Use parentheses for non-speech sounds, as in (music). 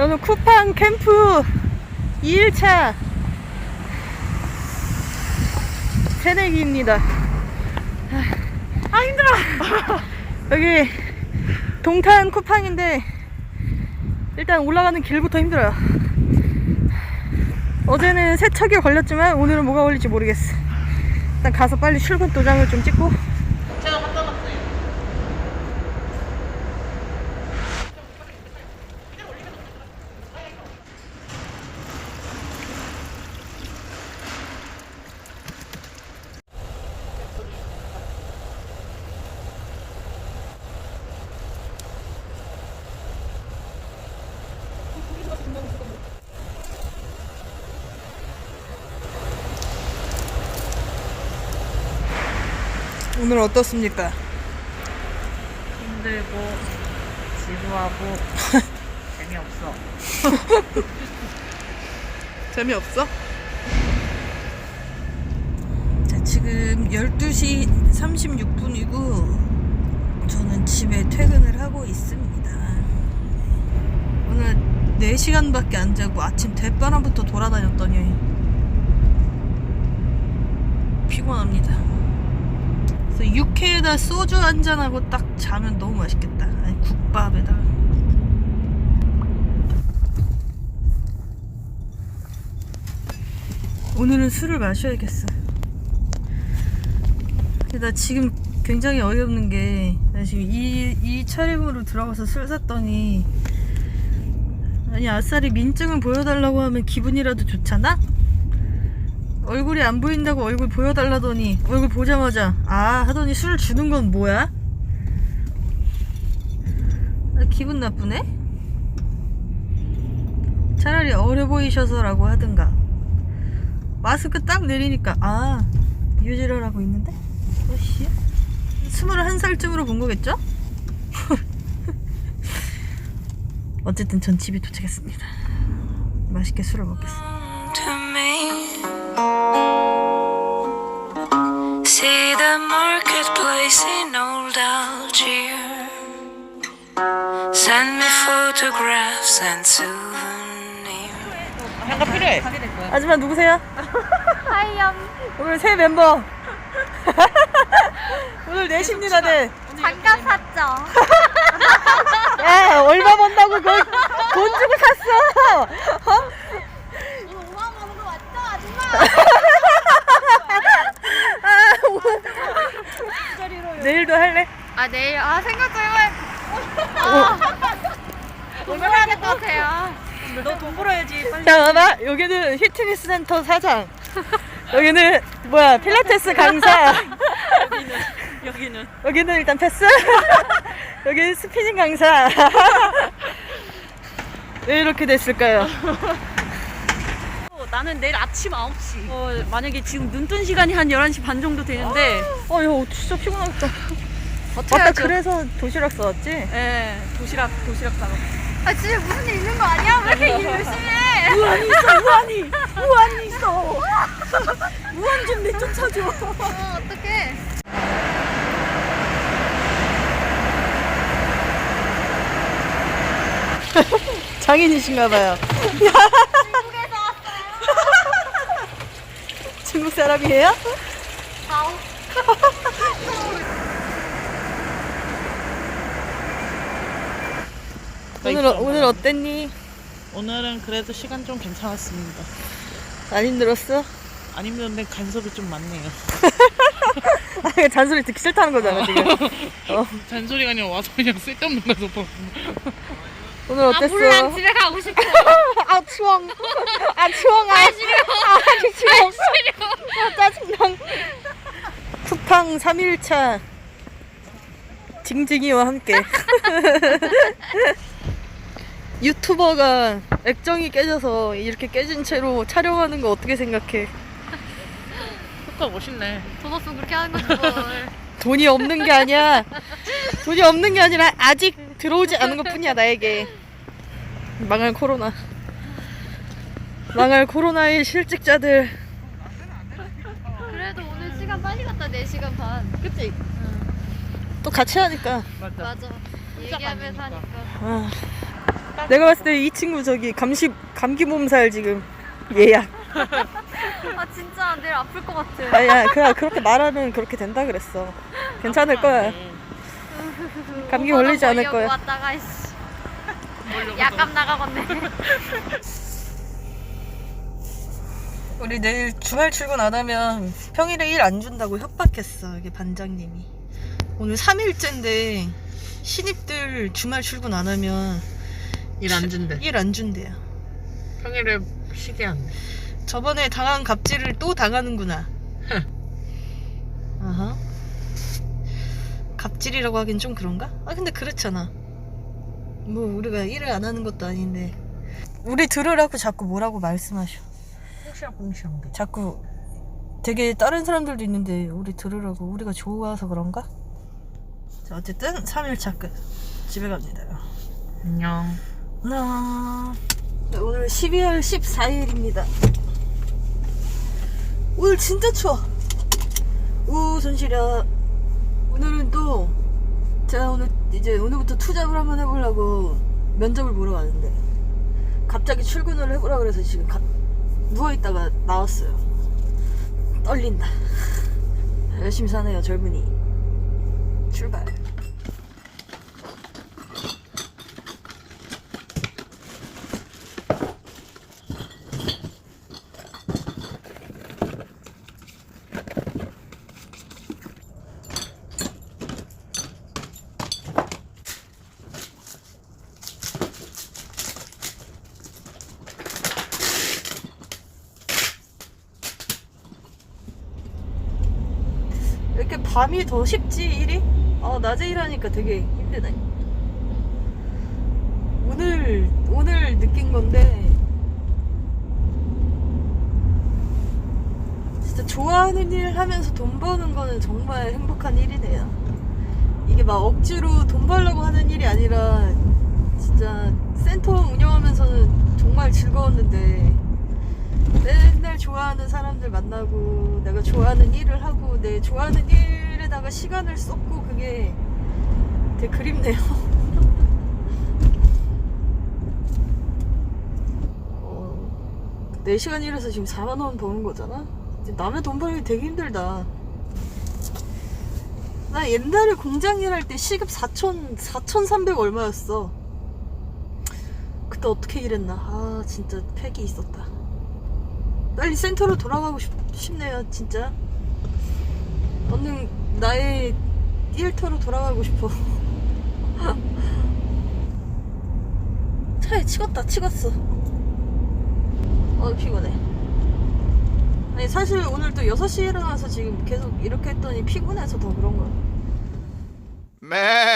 오늘 쿠팡 캠프 2일차 새내기입니다. 아 힘들어. (laughs) 여기 동탄 쿠팡인데 일단 올라가는 길부터 힘들어요. 어제는 세척에 걸렸지만 오늘은 뭐가 걸릴지 모르겠어. 일단 가서 빨리 출근 도장을 좀 찍고 오늘 어떻습니까? 힘들고 지루하고 (laughs) 재미없어. (laughs) 재미없어? 자, 지금 12시 36분이고 저는 집에 퇴근을 하고 있습니다. 오늘 4시간밖에 안 자고 아침 대바람부터 돌아다녔더니 피곤합니다. 그래서 육회에다 소주 한 잔하고 딱 자면 너무 맛있겠다. 아니, 국밥에다가. 오늘은 술을 마셔야겠어. 근데 나 지금 굉장히 어이없는 게, 나 지금 이, 이 차림으로 들어가서 술 샀더니, 아니, 아싸리 민증을 보여달라고 하면 기분이라도 좋잖아? 얼굴이 안 보인다고 얼굴 보여달라더니, 얼굴 보자마자, 아, 하더니 술을 주는 건 뭐야? 나 기분 나쁘네? 차라리 어려 보이셔서라고 하든가. 마스크 딱 내리니까 아 유지를 하고 있는데 어씨 스물한 살쯤으로 본 거겠죠? (laughs) 어쨌든 전 집에 도착했습니다 맛있게 술을 먹겠습니다 in old Algiers. Send me photographs and souvenirs. 한가 필요해. 아줌마 누구세요? 하이염 오늘 새 멤버 오늘 내십니다 네. 장갑 샀죠? 야 얼마 번다고 돈 주고 샀어 어? 오늘 5만 원으로 왔죠 아줌마? 내일도 할래? 아 내일 아 생각 좀 해봐 아, 오늘 해야 될 것 같아요 너 돈 벌어야지. 빨리. 자, 봐봐. 여기는 휘트니스 센터 사장. (laughs) 여기는 뭐야 필라테스 강사. 여기는 여기는 일단 패스. (laughs) 여기는 스피닝 강사. (laughs) 왜 이렇게 됐을까요? 어, 나는 내일 아침 9시. 어, 만약에 지금 눈 뜬 시간이 한 11시 반 정도 되는데 어, 야, 진짜 피곤하겠다. 맞다, 버텨야죠. 그래서 도시락 써왔지? 예, 도시락 도시락 싸고. 아 진짜 무슨 일 있는 거 아니야? 왜 이렇게 일 열심히 해? 무한이 있어, 무한이! (laughs) 무한이 있어! (laughs) 무한 좀 내쫓아줘. 어 어떡해 장인이신가 봐요. 중국에서 왔어요 중국 사람이에요? 아우 (laughs) 오늘, 어- 오늘 어땠니? 오늘은 그래도 시간 좀 괜찮았습니다. 안 힘들었어? 안 힘든데 간섭이 좀 많네요. (laughs) 아, 이거 잔소리 듣기 싫다는 거잖아, 지금. (laughs) 어. 잔소리가 아니라 와서 그냥 쓸데없는 거 봐. 오늘 아 어땠어? 몰라 집에 가고 싶어 아 추워. 아 추워. 아 싫어. 아 추워. 아 짜증나. 쿠팡 3일차 징징이와 함께 (laughs) 유튜버가 액정이 깨져서 이렇게 깨진 채로 촬영하는 거 어떻게 생각해? 효과 멋있네. 돈 없으면 그렇게 하는 거지 뭘 (laughs) 돈이 없는 게 아니야. 돈이 없는 게 아니라 아직 들어오지 않은 것 뿐이야 나에게. 망할 코로나. 망할 코로나의 실직자들. 그래도 오늘 시간 빨리 갔다 4시간 반 그치? 또 같이 하니까. 맞아. 맞아. 얘기하면서 하니까. 아, 내가 봤을 때 이 친구 저기 감시 감기 몸살 지금 얘야. (laughs) 아 진짜 내일 아플 것 같아. 아야 그냥 그렇게 말하면 그렇게 된다 그랬어. 괜찮을 거야. 감기 걸리지 않을 거야. 왔다가 이씨. 약감 나가겠네. (laughs) 우리 내일 주말 출근 안 하면 평일에 일 안 준다고 협박했어. 이게 반장님이. 오늘 3일째인데 신입들 주말 출근 안 하면 일 안 준대. 일 안 준대요. 평일에 쉬게 한대. 저번에 당한 갑질을 또 당하는구나. 아하. 갑질이라고 하긴 좀 그런가? 아 근데 그렇잖아. 뭐 우리가 일을 안 하는 것도 아닌데 우리 들으라고 자꾸 뭐라고 말씀하셔. 꽁시렁꽁시렁. 자꾸 되게 다른 사람들도 있는데 우리 들으라고 우리가 좋아서 그런가? 자 어쨌든 3일차 끝 집에 갑니다 안녕. 나 오늘 12월 14일입니다 오늘 진짜 추워 우 손시려 오늘은 또 제가 오늘 이제 오늘부터 투잡을 한번 해보려고 면접을 보러 가는데 갑자기 출근을 해보라 그래서 지금 가- 누워있다가 나왔어요. 떨린다. (laughs) 열심히 사네요 젊은이. 출발 왜 이렇게 밤이 더 쉽지 일이? 아 낮에 일하니까 되게 힘드네 오늘 오늘 느낀 건데 진짜 좋아하는 일 하면서 돈 버는 거는 정말 행복한 일이네요 이게 막 억지로 돈 벌려고 하는 일이 아니라 진짜 센터 운영하면서는 정말 즐거웠는데 맨날 좋아하는 사람들 만나고 내가 좋아하는 일을 하고 내 좋아하는 일에다가 시간을 쏟고 그게 되게 그립네요. 어, 4시간 일해서 지금 4만 원 버는 거잖아? 남의 돈 벌기 되게 힘들다. 나 옛날에 공장 일할 때 시급 4천, 4,300 얼마였어. 그때 어떻게 일했나? 아, 진짜 팩이 있었다. 빨리 센터로 돌아가고 싶, 싶네요, 진짜. 얼른 나의 일터로 돌아가고 싶어. (laughs) 차에 치웠다, 치웠어. 어, 피곤해. 아니, 사실 오늘 또 6시에 일어나서 지금 계속 이렇게 했더니 피곤해서 더 그런 거야. 매